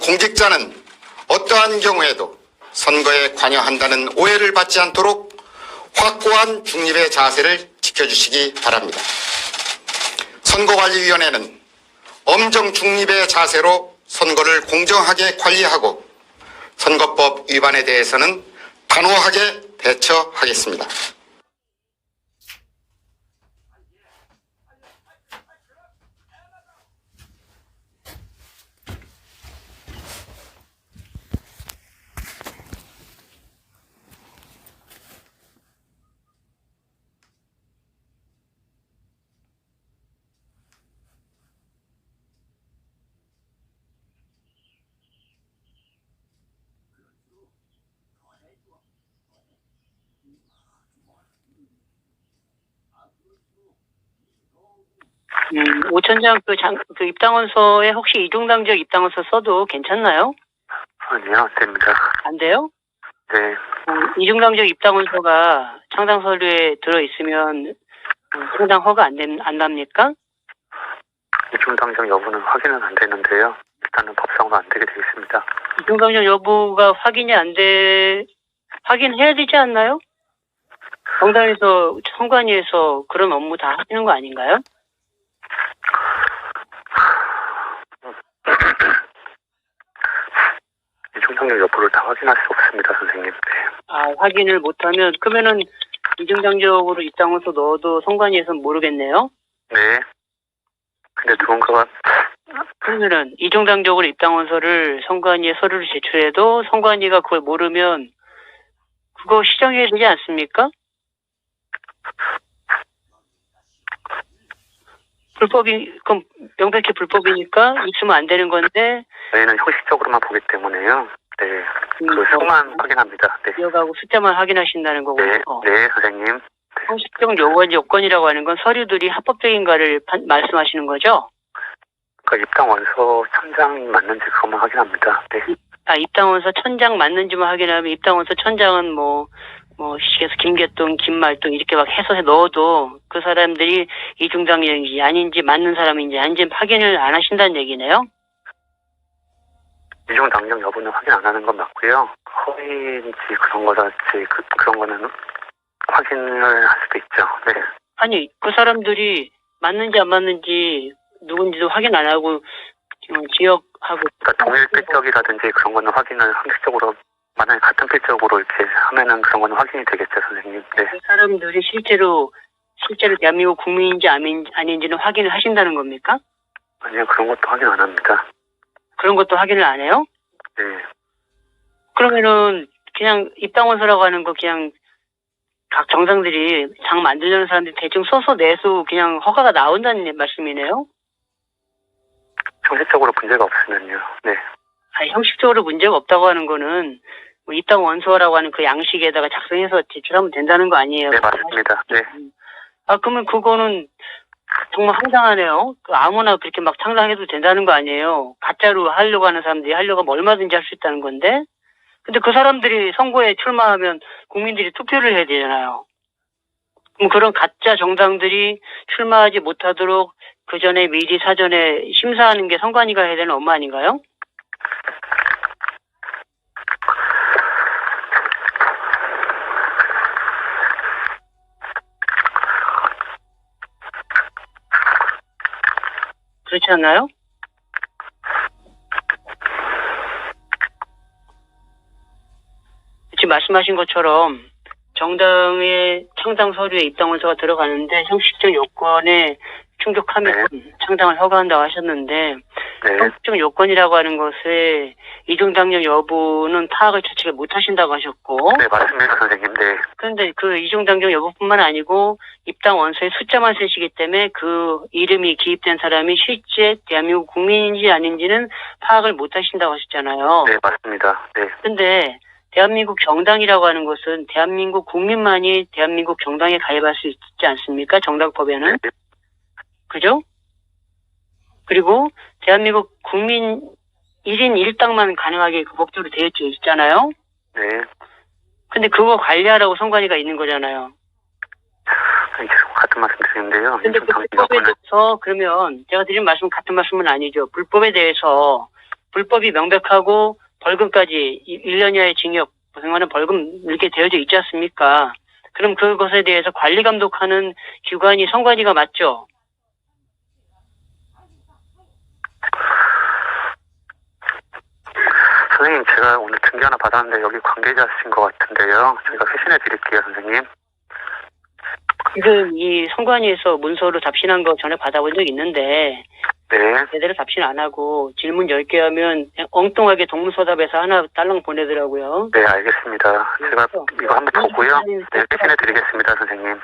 공직자는 어떠한 경우에도 선거에 관여한다는 오해를 받지 않도록 확고한 중립의 자세를 지켜주시기 바랍니다. 선거관리위원회는 엄정 중립의 자세로 선거를 공정하게 관리하고 선거법 위반에 대해서는 단호하게 대처하겠습니다. 음, 오천장 그, 장, 그 입당원서에 혹시 이중당적 입당원서 써도 괜찮나요? 아니요, 안 됩니다. 안 돼요? 네, 음, 이중당적 입당원서가 창당 서류에 들어 있으면 음, 창당 허가 안, 된, 안 납니까? 이중 당정 여부는 확인은 안 되는데요. 일단은 법상으로 안 되게 되어 있습니다. 이중당적 여부가 확인이 안 돼, 확인해야 되지 않나요? 정당에서, 선관위에서 그런 업무 다 하시는 거 아닌가요? 당정 여부를 다 확인할 수 없습니다, 선생님. 네. 아, 확인을 못하면, 그러면은 이중당적으로 입당원서 넣어도 선관위에서는 모르겠네요? 네. 근데 누군가가 그러면은 이중당적으로 입당원서를 선관위에 서류를 제출해도 선관위가 그걸 모르면 그거 시정해야 되지 않습니까? 불법이 그럼 명백히 불법이니까 있으면 안 되는 건데 저희는 형식적으로만 보기 때문에요. 네, 그 수만 확인합니다. 네, 기억하고 숫자만 확인하신다는 거고 네, 요 네, 선생님. 형식적 요건 요건이라고 하는 건 서류들이 합법적인가를 판- 말씀하시는 거죠? 그 입당 원서 천장이 맞는지 그것만 확인합니다. 네, 아, 입당 원서 천장 맞는지만 확인하면 입당 원서 천장은 뭐, 뭐, 시에서 김계동, 김말동 이렇게 막 해서 해 넣어도 그 사람들이 이중당인지 아닌지 맞는 사람인지 아닌지 확인을 안 하신다는 얘기네요. 이중 당정 여부는 확인 안 하는 건 맞고요. 허위인지 그런 거랄지 그, 그런 거는 확인을 할 수도 있죠. 네. 아니, 그 사람들이 맞는지 안 맞는지 누군지도 확인 안 하고 지금 지역하고 그러니까 동일 필적이라든지 그런 거는 확인을 형식적으로 만약에 같은 필적으로 이렇게 하면은 그런 거는 확인이 되겠죠, 선생님. 네. 그 사람들이 실제로 실제로 대한민국 국민인지 아닌, 아닌지는 확인을 하신다는 겁니까? 아니요, 그런 것도 확인 안 합니다. 그런 것도 확인을 안 해요? 네. 그러면은 그냥 입당원서라고 하는 거 그냥 각 정당들이 장 만들려는 사람들이 대충 써서 내서 그냥 허가가 나온다는 말씀이네요. 형식적으로 문제가 없으면요. 네. 아니, 형식적으로 문제가 없다고 하는 거는 뭐 입당 원서라고 하는 그 양식에다가 작성해서 제출하면 된다는 거 아니에요? 네, 맞습니다. 네. 아 그러면 그거는 정말 황당하네요. 그 아무나 그렇게 막 창당해도 된다는 거 아니에요? 가짜로 하려고 하는 사람들이 하려고 하면 얼마든지 할 수 있다는 건데. 근데 그 사람들이 선거에 출마하면 국민들이 투표를 해야 되잖아요. 그럼 그런 가짜 정당들이 출마하지 못하도록 그 전에 미리 사전에 심사하는 게 선관위가 해야 되는 업무 아닌가요? 그렇지 않나요? 지금 말씀하신 것처럼 정당의 창당 서류에 입당원서가 들어가는데 형식적 요건에 충족하면 창당을 허가한다고 하셨는데 네. 형식적 요건이라고 하는 것에 이중당적 여부는 파악을 자체가 못하신다고 하셨고 네, 맞습니다, 선생님. 네. 그런데 그 이중당적 여부뿐만 아니고 입당 원서에 숫자만 쓰시기 때문에 그 이름이 기입된 사람이 실제 대한민국 국민인지 아닌지는 파악을 못 하신다고 하셨잖아요. 네, 맞습니다. 네. 근데 대한민국 정당이라고 하는 것은 대한민국 국민만이 대한민국 정당에 가입할 수 있지 않습니까? 정당법에는. 네. 그죠? 그리고 대한민국 국민 1인 1당만 가능하게 그 법대로 되어 있잖아요. 네. 근데 그거 관리하라고 선관위가 있는 거잖아요. 계속 같은 말씀 드리는데요. 근데 그 불법에 대해서 그러면 제가 드린 말씀 같은 말씀은 아니죠. 불법에 대해서 불법이 명백하고 벌금까지 1년 이하의 징역, 무슨하는 벌금 이렇게 되어져 있지 않습니까? 그럼 그것에 대해서 관리 감독하는 기관이 선관위가 맞죠? 선생님, 제가 오늘 등기 하나 받았는데 여기 관계자신 것 같은데요. 저희가 회신해 드릴게요, 선생님. 지금 이 선관위에서 문서로 답신한 거 전에 받아본 적 있는데 네. 제대로 답신 안 하고 질문 10개 하면 엉뚱하게 동문서답에서 하나 딸랑 보내더라고요. 네, 알겠습니다. 제가 이거 한번 보고요. 네, 회신해 드리겠습니다, 선생님.